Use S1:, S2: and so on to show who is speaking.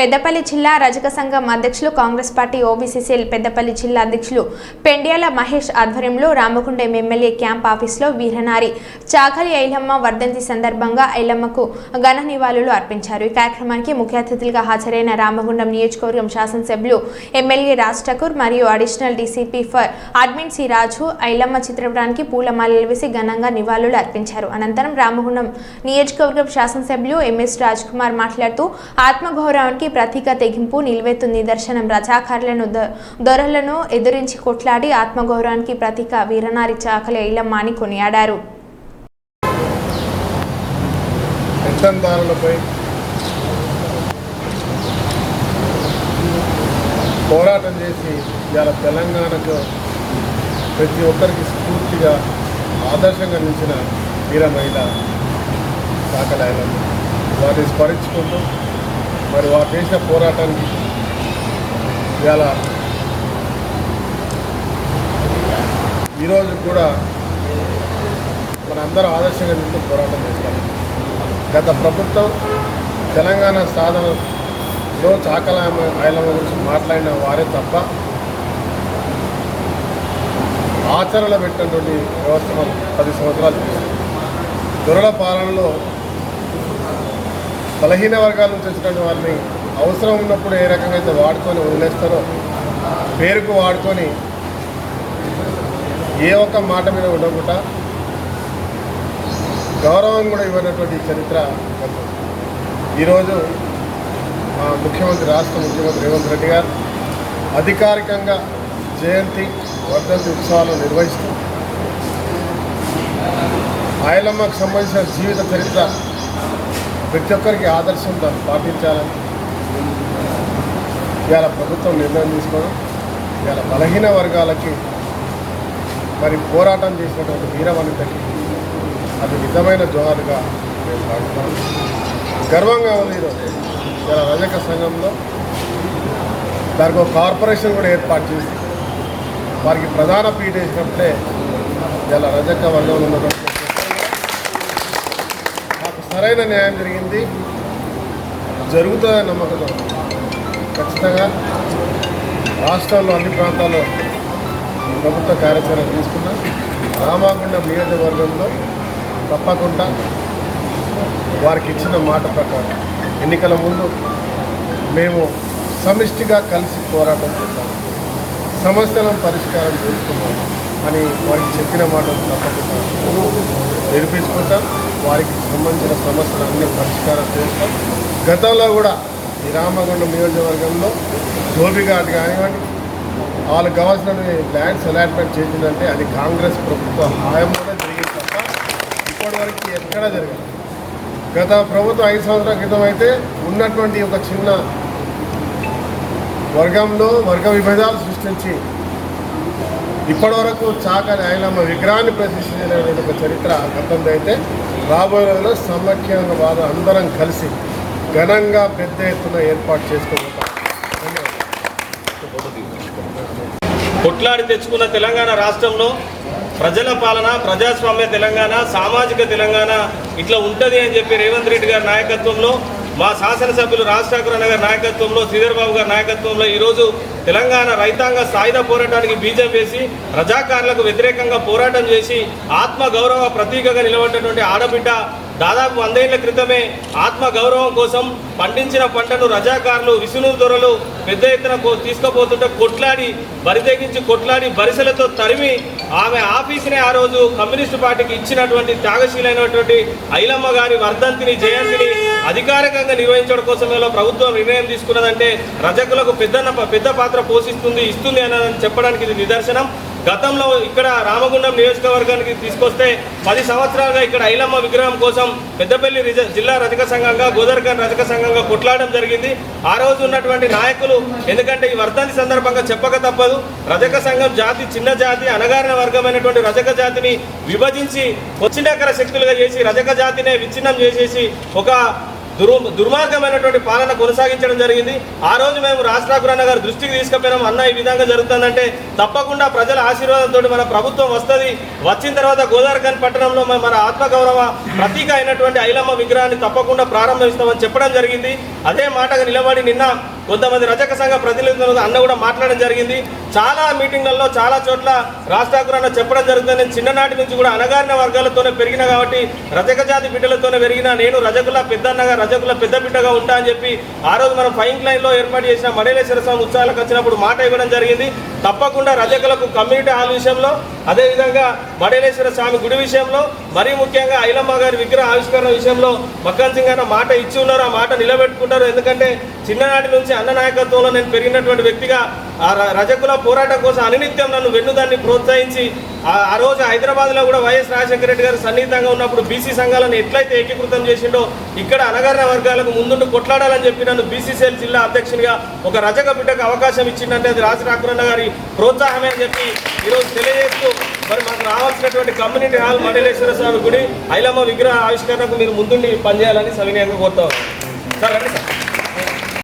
S1: పెద్దపల్లి జిల్లా రజక సంఘం అధ్యక్షులు కాంగ్రెస్ పార్టీ ఓబీసీసీఎల్ పెద్దపల్లి జిల్లా అధ్యక్షులు పెండ్యాల మహేష్ ఆధ్వర్యంలో రామగుండం ఎమ్మెల్యే క్యాంప్ ఆఫీసులో వీరనారి చాకలి ఐలమ్మ వర్ధంతి సందర్భంగా ఐలమ్మకు ఘన నివాళులు అర్పించారు. ఈ కార్యక్రమానికి ముఖ్య అతిథులుగా హాజరైన రామగుండం నియోజకవర్గం శాసనసభ్యులు ఎమ్మెల్యే రాజ్ ఠాకూర్ మరియు additional DCP for admin C Raju Ailamma చిత్రపటానికి పూలమాలలు వేసి ఘనంగా నివాళులు అర్పించారు. అనంతరం రామగుండం నియోజకవర్గం శాసనసభ్యులు ఎంఎస్ రాజ్ కుమార్ మాట్లాడుతూ ఆత్మగౌరవానికి ప్రతీక తెగింపు నిలువెత్తు నిదర్శనం. రజాకారులను దొరలను ఎదురించి కొట్లాడి ఆత్మగౌరవానికి ప్రతీక వీరనారి చాకలి ఐలమ్మ అని కొనియాడారు.
S2: పోరాటం చేసి ఇవాళ తెలంగాణకు ప్రతి ఒక్కరికి స్ఫూర్తిగా ఆదర్శంగా నిలిచిన వీర మహిళ దాఖలాయలను వారిని స్మరించుకుంటూ మరి వారు చేసిన పోరాటానికి ఇవాళ ఈరోజు కూడా మనందరూ ఆదర్శంగా నిలుస్తూ పోరాటం చేస్తాం. గత ప్రభుత్వం తెలంగాణ సాధనలో చాకల ఐలమ్మ గురించి మాట్లాడిన వారే తప్ప ఆచరణ పెట్టినటువంటి వ్యవస్థ మనం పది సంవత్సరాలు దొరల పాలనలో బలహీన వర్గాల నుంచి వచ్చినటువంటి వారిని అవసరం ఉన్నప్పుడు ఏ రకంగా అయితే వాడుకొని వదిలేస్తారో పేరుకు వాడుకొని ఏ ఒక్క మాట మీద ఉండకుండా గౌరవం కూడా ఇవ్వనటువంటి చరిత్ర ఈరోజు మా ముఖ్యమంత్రి రాష్ట్ర ముఖ్యమంత్రి రేవంత్ రెడ్డి గారు అధికారికంగా జయంతి వర్ధంతి ఉత్సవాలు నిర్వహిస్తూ ఆయలమ్మకు సంబంధించిన జీవిత చరిత్ర ప్రతి ఒక్కరికి ఆదర్శం దాన్ని పాటించాలని. ఇవాళ ప్రభుత్వం నిర్ణయం తీసుకోవడం ఇవాళ బలహీన వర్గాలకి మరి పోరాటం చేసినటువంటి వీరవనితకి అది నిజమైన జోహారుగా మేము భావిస్తాం గర్వంగా ఉంది ఈరోజు. ఇలా రజక సంఘంలో దానికి ఒక కార్పొరేషన్ కూడా ఏర్పాటు చేసి వారికి ప్రధాన పీఠ వేసినప్పుడే ఇలా రజక వర్గంలో ఉన్నటువంటి సరైన న్యాయం జరిగింది. జరుగుతుందని నమ్మకం ఖచ్చితంగా రాష్ట్రంలో అన్ని ప్రాంతాల్లో ప్రభుత్వ కార్యాచరణ తీసుకున్నాం రామాగుండం నియోజకవర్గంలో తప్పకుండా వారికి ఇచ్చిన మాట ప్రకారం ఎన్నికల ముందు మేము సమిష్టిగా కలిసి పోరాటం చేస్తాం సమస్యలను పరిష్కారం చేసుకున్నాము అని వారికి చెప్పిన మాట తప్పకుండా నిరూపించుకుంటాం. వారికి సంబంధించిన సమస్యలన్నీ పరిష్కారం చేస్తాం. గతంలో కూడా ఈ రామగుండం నియోజకవర్గంలో ధోబిఘాట్ కానివ్వండి వాళ్ళకి కావాల్సిన ల్యాండ్స్ అలాట్మెంట్ చేసిందంటే అది కాంగ్రెస్ ప్రభుత్వ హాయంలోనే జరిగింది తప్ప ఇప్పటివరకు ఎక్కడా జరగదు గత ప్రభుత్వం ఐదు సంవత్సరాల క్రితం అయితే ఉన్నటువంటి ఒక చిన్న వర్గంలో వర్గ విభేదాలు సృష్టించి ఇప్పటివరకు చాకలి ఐలమ్మ విగ్రహాన్ని ప్రతిష్ఠించినటువంటి ఒక చరిత్ర గతంలో అయితే రాబోయే రోజుల్లో సమైక్యంగా వారు అందరం కలిసి ఘనంగా పెద్ద ఎత్తున ఏర్పాటు చేసుకోబోతాం.
S3: కొట్లాడి తెచ్చుకున్న తెలంగాణ రాష్ట్రంలో ప్రజల పాలన ప్రజాస్వామ్య తెలంగాణ సామాజిక తెలంగాణ ఇట్లా ఉంటుంది అని చెప్పి రేవంత్ రెడ్డి గారి నాయకత్వంలో మా శాసనసభ్యులు రాజ్ ఠాకూర్ నాయకత్వంలో శ్రీధర్ బాబు గారి నాయకత్వంలో ఈరోజు తెలంగాణ రైతాంగ సాయుధ పోరాటానికి బీజం వేసి రజాకారులకు వ్యతిరేకంగా పోరాటం చేసి ఆత్మ గౌరవ ప్రతీకగా నిలబడినటువంటి ఆడబిడ్డ దాదాపు వందేళ్ళ క్రితమే ఆత్మ గౌరవం కోసం పండించిన పంటను రజాకారులు విసునూరు దొరలు పెద్ద ఎత్తున కో- తీసుకుపోతుంటే కొట్లాడి బరితెగించి కొట్లాడి బరిసెలతో తరిమి ఆమె ఆఫీసునే ఆ రోజు కమ్యూనిస్టు పార్టీకి ఇచ్చినటువంటి త్యాగశీలైనటువంటి ఐలమ్మ గారి వర్ధంతిని జయంతిని అధికారికంగా నిర్వహించడం కోసం ప్రభుత్వం నిర్ణయం తీసుకున్నదంటే రజకులకు పెద్ద పెద్ద పాత్ర పోషిస్తుంది ఇస్తుంది అని చెప్పడానికి ఇది నిదర్శనం. గతంలో ఇక్కడ రామగుండం నియోజకవర్గానికి తీసుకొస్తే పది సంవత్సరాలుగా ఇక్కడ ఐలమ్మ విగ్రహం కోసం పెద్దపల్లి రిజ జిల్లా రజక సంఘంగా గోదర్ఖాన్ రజక సంఘంగా కొట్లాడడం జరిగింది. ఆ రోజు ఉన్నటువంటి నాయకులు ఎందుకంటే ఈ వర్ధంతి సందర్భంగా చెప్పక తప్పదు. రజక సంఘం జాతి చిన్న జాతి అనగారిన వర్గమైనటువంటి రజక జాతిని విభజించి వచ్చినకర శక్తులుగా చేసి రజక జాతినే విచ్ఛిన్నం చేసేసి ఒక దుర్ దుర్మార్గమైనటువంటి పాలన కొనసాగించడం జరిగింది. ఆ రోజు మేము రాష్ట్రాకురన్న గారు దృష్టికి తీసుకుపోయినాం. అన్న ఈ విధంగా జరుగుతుందంటే తప్పకుండా ప్రజల ఆశీర్వాదంతో మన ప్రభుత్వం వస్తుంది. వచ్చిన తర్వాత గోదావరిఖాన్ పట్టణంలో మన- మన ఆత్మగౌరవ ప్రతీక అయినటువంటి ఐలమ్మ విగ్రహాన్ని తప్పకుండా ప్రారంభిస్తామని చెప్పడం జరిగింది. అదే మాటగా నిలబడి నిన్న కొంతమంది రజక సంఘ ప్రతినిధులతో అన్న కూడా మాట్లాడడం జరిగింది. చాలా మీటింగ్లలో చాలా చోట్ల రాష్ట్రాకురు అన్న చెప్పడం జరుగుతుంది నేను చిన్ననాటి నుంచి కూడా అనగారిన వర్గాలతోనే పెరిగిన కాబట్టి రజక జాతి బిడ్డలతోనే పెరిగిన నేను రజకుల పెద్దన్నగా రజకుల పెద్ద బిడ్డగా ఉంటా అని చెప్పి ఆ రోజు మనం ఫైన్ లైన్లో ఏర్పాటు చేసిన మడేలేశ్వర స్వామి ఉత్సవాలకు వచ్చినప్పుడు మాట ఇవ్వడం జరిగింది. తప్పకుండా రజకులకు కమ్యూనిటీ హాల్ విషయంలో అదేవిధంగా మడేలేశ్వర స్వామి గుడి విషయంలో మరీ ముఖ్యంగా ఐలమ్మ గారి విగ్రహ ఆవిష్కరణ విషయంలో మక్కన్ సింగ్ అన్న మాట ఇచ్చి ఉన్నారు ఆ మాట నిలబెట్టుకుంటారు. ఎందుకంటే చిన్ననాటి నుంచి అన్న నాయకత్వంలో నేను పెరిగినటువంటి వ్యక్తిగా ఆ రజకుల పోరాటం కోసం అనినిత్యం నన్ను వెన్నుదాన్ని ప్రోత్సహించి ఆ- ఆ రోజు హైదరాబాద్లో కూడా వైఎస్ రాజశేఖర రెడ్డి గారు సన్నిహితంగా ఉన్నప్పుడు బీసీ సంఘాలను ఎట్లయితే ఏకీకృతం చేసిండో ఇక్కడ అనగారిన వర్గాలకు ముందుండి కొట్లాడాలని చెప్పి నన్ను బీసీసీఎల్ జిల్లా అధ్యక్షునిగా ఒక రజక బిడ్డకు అవకాశం ఇచ్చిందంటే అది రాజ రాకురన్న గారి ప్రోత్సాహమే అని చెప్పి ఈరోజు తెలియజేస్తూ మరి మాకు రావాల్సినటువంటి కమ్యూనిటీ హాల్ మండలేశ్వర స్వామి గుడి ఐలమ్మ విగ్రహ ఆవిష్కరణకు మీరు ముందుండి పనిచేయాలని సవినయంగా కోరుతాం సార్ రండి సార్.